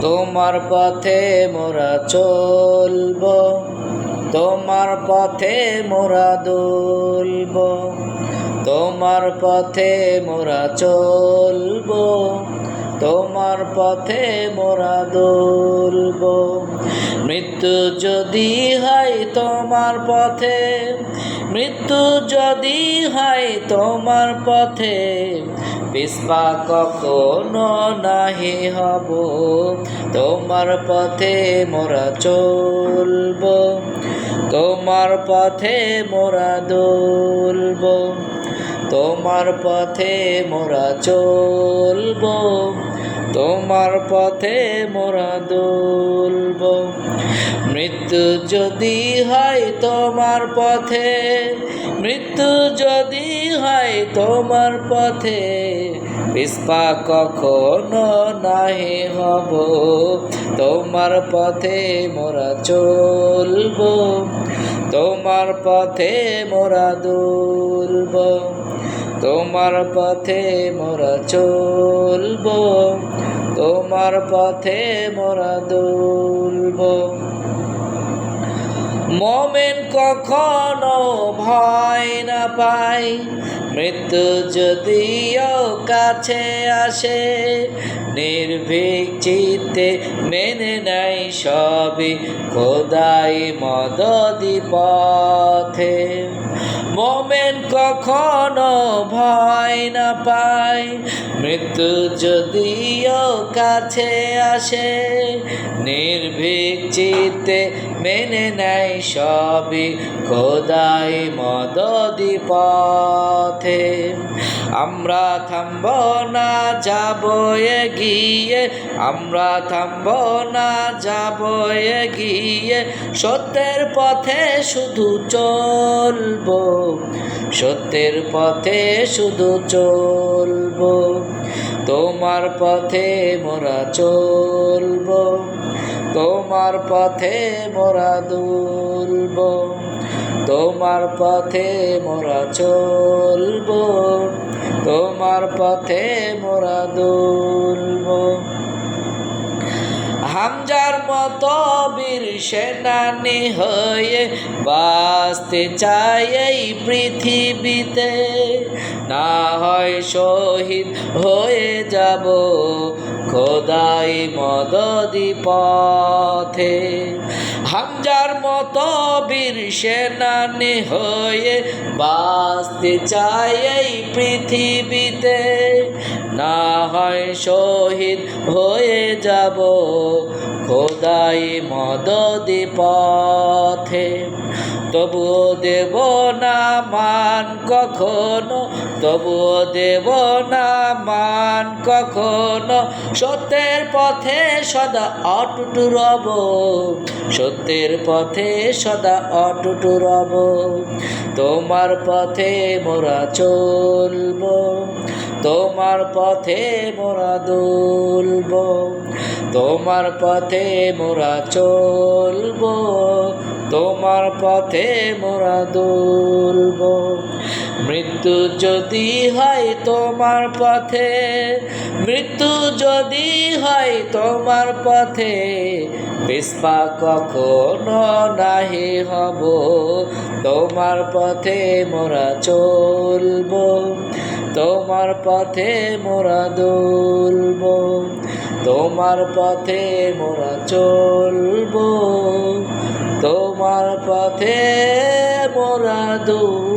তোমার পথে মোরা চলব, তোমার পথে মোরা দুলব, তোমার পথে মোরা চলব, তোমার পথে মোরা দুলব। মৃত্যু যদি হয় তোমার পথে, মৃত্যু যদি হয় তোমার পথে পিসপা কখনো নাহি হব। তোমার পথে মোরা চলব। তোমার পথে মোরা দুলব। তোমার পথে মোরা চলব। তোমার পথে মোরা দুলব। মৃত্যু যদি হয় তোমার পথে মৃত্যু যদি হয় তোমার পথে, পিসপা কখনো নাহি হব। তোমার পথে মোরা চলব, তোমার পথে মোরা দুলব, তোমার পথে মোরা চলব, তোমার পথে মোরা দুলব। মোমেন কখনো ভয় না পাই মৃত্যু যদিও কাছে আসে, নির্ভীক চিত্তে মেনে নেয় সবই খোদাই মদদি পথে। মোমেন কখনো ভয় না পায়। মৃত্যু যদিও কাছে আসে, নির্ভীক চিত্তে মেনে নেয় সবই খোদাই মদদি পথে। আমরা থামব না, যাব গিয়ে আমরা থামব না, যাব গিয়ে সত্যের পথে শুধু চলব। সত্যের পথে শুধু চলব। তোমার পথে মোরা চলব। তোমার পথে মোরা দুলব তোমার পথে মোরা চলব তোমার পথে মোরা দুলব। হামজার মতো বীর সেনানি হয়ে বাঁচতে চাই এই পৃথিবীতে। না হয় শহীদ হয়ে যাব খোদাই মদদি পথে। হামজার মতো বীর সেনানি হয়ে বাঁচতে চাই এই পৃথিবীতে। না হয় শহীদ হয়ে যাব খোদাই মদ পথে। তবুও দেব না মান কখনো, তবুও দেব না মান কখনো। সত্যের পথে সদা অটুট রব, সত্যের পথে সদা অটুট রব। তোমার পথে মোরা চলব, তোমার পথে মোরা দুলব। তোমার পথে মোরা চলব, তোমার পথে মোরা দুলব। মৃত্যু যদি হয় তোমার পথে, মৃত্যু যদি হয় তোমার পথে পিসপা কখনো নাহি হব, তোমার পথে মোরা চলব, তোমার পথে মোরা দুলব। তোমার পথে মোরা চলব তোমার পথে মোরা দুলব